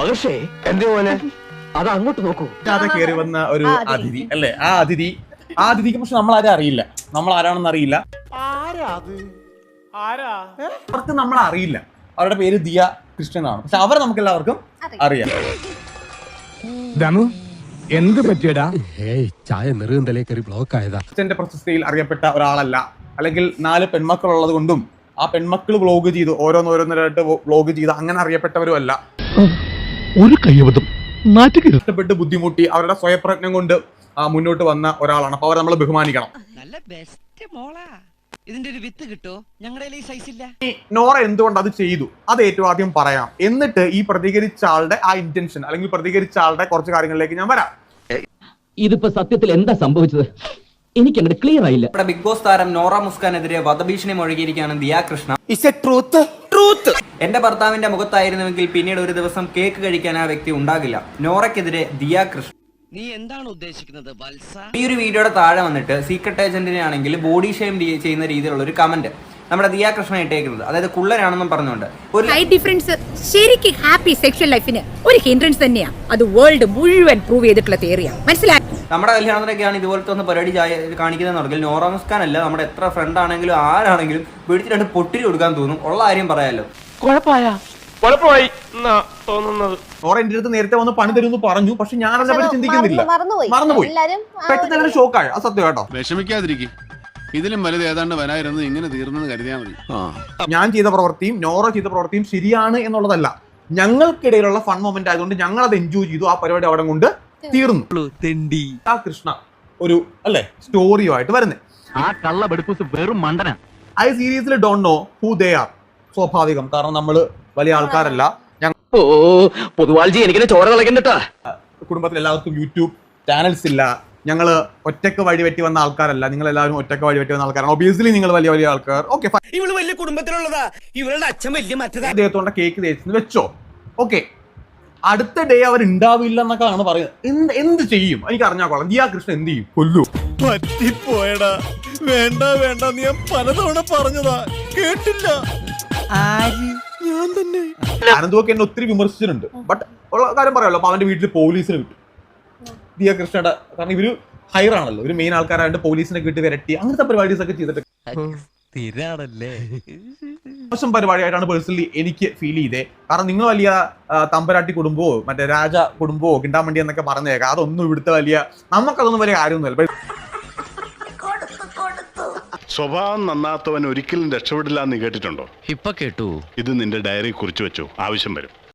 മഹർഷേ എന്തേ പോലെ അത് അങ്ങോട്ട് നോക്കൂ അത് കയറി വന്ന ഒരു അതിഥി. അല്ലേ ആ അതിഥി ആ അതിഥിക്ക് പക്ഷെ നമ്മൾ ആരും അറിയില്ല നമ്മൾ ആരാണെന്ന് അറിയില്ല അവർക്ക് നമ്മൾ അറിയില്ല അവരുടെ പേര് ദിയ കൃഷ്ണൻ ആണ് പക്ഷെ അവരെ നമുക്ക് എല്ലാവർക്കും അറിയാം ദമു എന്ത് പറ്റിയടാ ഏയ് ചായ നെറുകന്തലേ കയറി ബ്ലോക്ക് ആയതാ അച്ഛന്റെ പ്രശസ്തിയിൽ അറിയപ്പെട്ട ഒരാളല്ല അല്ലെങ്കിൽ നാല് പെൺമക്കൾ ഉള്ളത് കൊണ്ടും ആ പെൺമക്കൾ വ്ലോഗ് ചെയ്തു ഓരോന്നോരോന്നരായിട്ട് വ്ലോഗ് ചെയ്ത് അങ്ങനെ അറിയപ്പെട്ടവരും അല്ല ഒരു കയ്യബദ്ധം നാറ്റുകരുത്. കഷ്ടപ്പെട്ട് ബുദ്ധിമുട്ടി അവരുടെ സ്വയപ്രജ്ഞം കൊണ്ട് മുന്നോട്ട് വന്ന ഒരാളാണ്. അപ്പൊ അവരെ നമ്മൾ ബഹുമാനിക്കണം. നല്ല ബെസ്റ്റ് മോളാ. ഇതിന്റെ ഒരു വിത്ത് കിട്ടോ? ഞങ്ങളുടെ ഈ സൈസ് ഇല്ല. നോറ എന്തുകൊണ്ട് അത് ചെയ്തു? അത് ഏറ്റവും ആദ്യം പറയാം. എന്നിട്ട് ഈ പ്രതികരിച്ച ആളുടെ ആ ഇന്റൻഷൻ അല്ലെങ്കിൽ പ്രതികരിച്ച ആളുടെ കുറച്ച് കാര്യങ്ങളിലേക്ക് ഞാൻ വരാം. ഇതിപ്പോ സത്യത്തിൽ എന്താ സംഭവിച്ചത്? എനിക്ക് അങ്ങോട്ട് ക്ലിയർ ആയില്ല. നമ്മുടെ ബിഗ് ബോസ് താരം നോറ മുസ്കാനെതിരെ വധഭീഷണി മുഴുകിയിരിക്കുകയാണ് ദിയാ കൃഷ്ണ. എന്റെ ഭർത്താവിന്റെ മുഖത്തായിരുന്നുവെങ്കിൽ പിന്നീട് ഒരു ദിവസം കേക്ക് കഴിക്കാൻ ആ വ്യക്തി ഉണ്ടാകില്ല. നോറയ്ക്കെതിരെ ദിയ കൃഷ്ണ നീ എന്താണ് ഉദ്ദേശിക്കുന്നത് വത്സ? ഈ ഒരു വീഡിയോയുടെ താഴെ വന്നിട്ട് സീക്രട്ട് ഏജന്റിനെ ആണെങ്കിൽ ബോഡി ഷെയിം ചെയ്യുന്ന രീതിയിലുള്ള ഒരു കമന്റ് നമ്മുടെ ദിയാ കൃഷ്ണ ഇട്ടേക്കുന്നത്. അതായത് കുള്ളനാണെന്നും പറഞ്ഞുകൊണ്ട്. ഒരു ഹൈറ്റ് ഡിഫറൻസ് ശരിക്കും ഹാപ്പി സെക്ഷൽ ലൈഫിന് ഒരു ഹിൻഡ്രൻസ് തന്നെയാ. അത് വേൾഡ് മുഴുവൻ പ്രൂവ് ചെയ്തിട്ടുള്ള തിയറിയാ മനസ്സിലായി നമ്മുടെ കല്യാണത്തിനൊക്കെയാണ് ഇതുപോലത്തെ ഒന്ന് പരിപാടി കാണിക്കുന്നതെന്നുണ്ടെങ്കിൽ നോറ മുസ്കാൻ അല്ല നമ്മുടെ എത്ര ഫ്രണ്ട് ആണെങ്കിലും ആരാണെങ്കിലും പിടിച്ച് രണ്ട് പൊട്ടിരി കൊടുക്കാൻ തോന്നും. ഉള്ള കാര്യം പറയാലോ. കുഴപ്പമായി? തോന്നുന്നത്. എന്റെ അടുത്ത് നേരത്തെ വന്ന് പണി തരുമെന്ന് പറഞ്ഞു പക്ഷെ ഞാൻ അതിനെ പറ്റി ചിന്തിക്കുന്നില്ല. മറന്നുപോയി. പെട്ടെന്ന് ഷോക്കായി അത് സത്യം കേട്ടോ. വിഷമിക്കാതിരിക്കും. ഇതിലും വലുത് ഏതാണ്ട് വരായിരുന്നു ഇങ്ങനെ തീർന്നെന്ന് കരുതിയാൽ മതി. ഞാൻ ചെയ്ത പ്രവൃത്തിയും നോറ ചെയ്ത പ്രവൃത്തിയും ശരിയാണ് എന്നുള്ളതല്ല. ഞങ്ങൾക്കിടയിലുള്ള ഫൺ മൊമെന്റ് ആയതുകൊണ്ട് ഞങ്ങൾ അത് എൻജോയ് ചെയ്തു. ആ പരിപാടി അവിടെ കൊണ്ട് തീർന്നു. ആ കൃഷ്ണ ഒരു അല്ലെ സ്റ്റോറിയുമായിട്ട് വരുന്നേ. ആ കള്ള ബെടുപ്പൂസ് വെറും മണ്ടന. ഐ സീരീസിൽ don't know who they are സ്വാഭാവികം. കാരണം നമ്മൾ വലിയ ആൾക്കാരല്ല. ഞങ്ങൾ ഓ പൊതുവാൾജി എനിക്കിനെ ചോര കളക്കണ്ടട്ടാ കുടുംബത്തിൽ എല്ലാവർക്കും യൂട്യൂബ് ചാനൽസ് ഇല്ല. ഞങ്ങൾ ഒറ്റയ്ക്ക് വഴി വെട്ടി വന്ന ആൾക്കാരല്ല. നിങ്ങൾ എല്ലാവരും ഒറ്റയ്ക്ക് വഴി വെട്ടി വന്ന ആൾക്കാരാണ്. ഒബിയസ്ലി നിങ്ങൾ വലിയ വലിയ ആൾക്കാർ. ഓക്കെ ഇവൾ വലിയ കുടുംബത്തിലുള്ളതാ. ഇവളുടെ അച്ഛൻ വലിയ മറ്റേതാ. അദ്ദേഹത്തോടെ കേക്ക് തേച്ചെന്ന് വെച്ചോ? ഓക്കെ അടുത്ത ഡേ അവർ ഉണ്ടാവില്ല എന്നൊക്കെയാണ് പറയുന്നത്. എന്ത് എന്ത് ചെയ്യും? എനിക്ക് അറിഞ്ഞാൽ കൊള്ളാം ദിയാ കൃഷ്ണൻ എന്ത് ചെയ്യും? കൊല്ലു. പറ്റിപ്പോയടാ. വേണ്ട വേണ്ട. നീ ഞാൻ പലതവണ പറഞ്ഞതാ. കേട്ടില്ല. ഞാൻ തന്നെ. അനന്തൊക്കെ എന്നെ ഒത്തിരി വിമർശിച്ചിട്ടുണ്ട്. ബട്ട് ഉള്ള കാര്യം പറയാമല്ലോ അപ്പൊ അവന്റെ വീട്ടിൽ പോലീസിനെ വിട്ടു. ദിയ കൃഷ്ണയുടെ കാരണം ഇവർ ഹയർ ആണല്ലോ. ഒരു മെയിൻ ആൾക്കാരായിട്ട് പോലീസിനെ കിട്ടി വരട്ടി. അങ്ങനത്തെ പരിപാടീസ് ഒക്കെ ചെയ്തിട്ട് സ്ഥിരാണല്ലേ? മോശം പരിപാടിയായിട്ടാണ് പേഴ്സണലി എനിക്ക് ഫീൽ ചെയ്തേ. കാരണം നിങ്ങൾ വലിയ തമ്പരാട്ടി കുടുംബമോ മറ്റേ രാജ കുടുംബമോ കിണ്ടാമണ്ടി എന്നൊക്കെ പറഞ്ഞേക്കാം. അതൊന്നും ഇവിടുത്തെ വലിയ നമുക്കതൊന്നും വലിയ കാര്യമൊന്നുമല്ല. സ്വഭാവം നന്നാത്തവൻ ഒരിക്കലും രക്ഷപ്പെടില്ല എന്ന് കേട്ടിട്ടുണ്ടോ? ഇപ്പൊ കേട്ടു. ഇത് നിന്റെ ഡയറി കുറിച്ച് വെച്ചു. ആവശ്യം വരും.